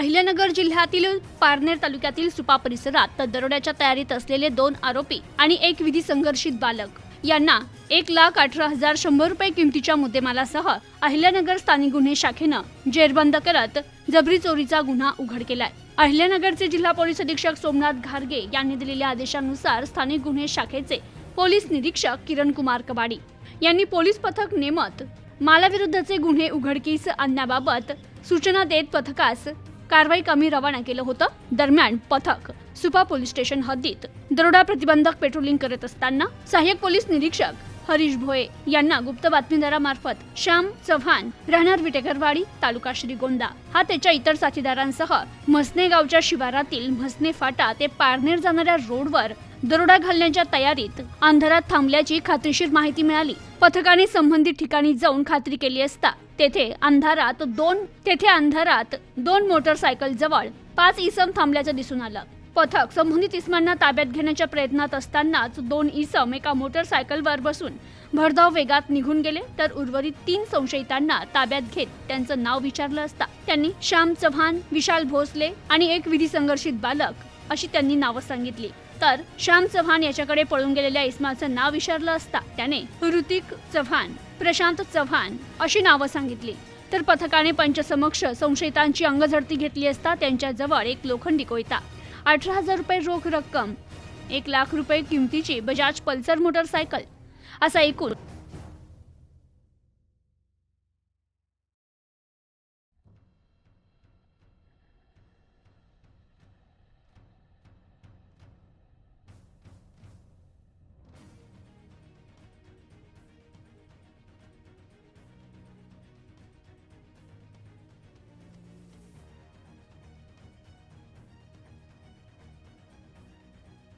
अहिल्यानगर जिल्ह्यातील पारनेर तालुक्यातील सुपा परिसरात दरोड्याच्या तयारीत असलेले दोन आरोपी आणि एक विधी संघर्षित बालक. यांना एक लाख अठरा हजार शंभर रुपये किमतीच्या मुद्देमालासह अहिल्यानगर स्थानिक गुन्हे शाखेनं जेरबंद करत जबरी चोरीचा गुन्हा उघड केलाय. अहिल्यानगरचे जिल्हा पोलीस अधीक्षक सोमनाथ घारगे यांनी दिलेल्या आदेशानुसार स्थानिक गुन्हे शाखेचे पोलीस निरीक्षक किरण कुमार कबाडी यांनी पोलीस पथक नेमत मालाविरुद्धचे गुन्हे उघडकीस आणण्याबाबत सूचना देत पथकास कारवाई कमी रवाना केलं होतं. दरम्यान पथक सुपा पोलीस स्टेशन हद्दीत दरोडा प्रतिबंधक पेट्रोलिंग करत असताना सहाय्यक पोलीस निरीक्षक हरीश भोये यांना गुप्त बातमीदारामार्फत श्याम चव्हाण राहणार विटेकरवाडी तालुका श्रीगोंदा हा त्याच्या इतर साथीदारांसह म्हसने गावच्या शिवारातील म्हसने फाटा ते पारनेर जाणाऱ्या रोडवर दरोडा घालण्याच्या तयारीत अंधारात थांबल्याची खात्रीशीर माहिती मिळाली. पथकाने संबंधित ठिकाणी जाऊन खात्री केली असता तेथे अंधारात दोन तेथे अंधारात दोन मोटरसायकल जवळ पाच इसम थांबल्याचं दिसून आलं. पथक संबंधित इसमांना ताब्यात घेण्याच्या प्रयत्नात असतानाच दोन इसम एका मोटरसायकलवर बसून भरधाव वेगात निघून गेले तर उर्वरित तीन संशयितांना ताब्यात घेत त्यांचं नाव विचारलं असता. त्यांनी श्याम चव्हाण विशाल भोसले आणि एक विधी संघर्षित बालक अशी त्यांनी नावं सांगितली. तर श्याम चव्हाण याच्याकडे पळून गेलेल्या इस्माचं नाव विचारलं असता त्याने ऋतिक चव्हाण प्रशांत चव्हाण अशी नावं सांगितली. तर पथकाने पंचसमक्ष संशयितांची अंगझडती घेतली असता त्यांच्याजवळ एक लोखंडी कोयता. अठरा हजार रुपये रोख रक्कम एक लाख रुपये किमतीची बजाज पल्सर मोटरसायकल असा एकूण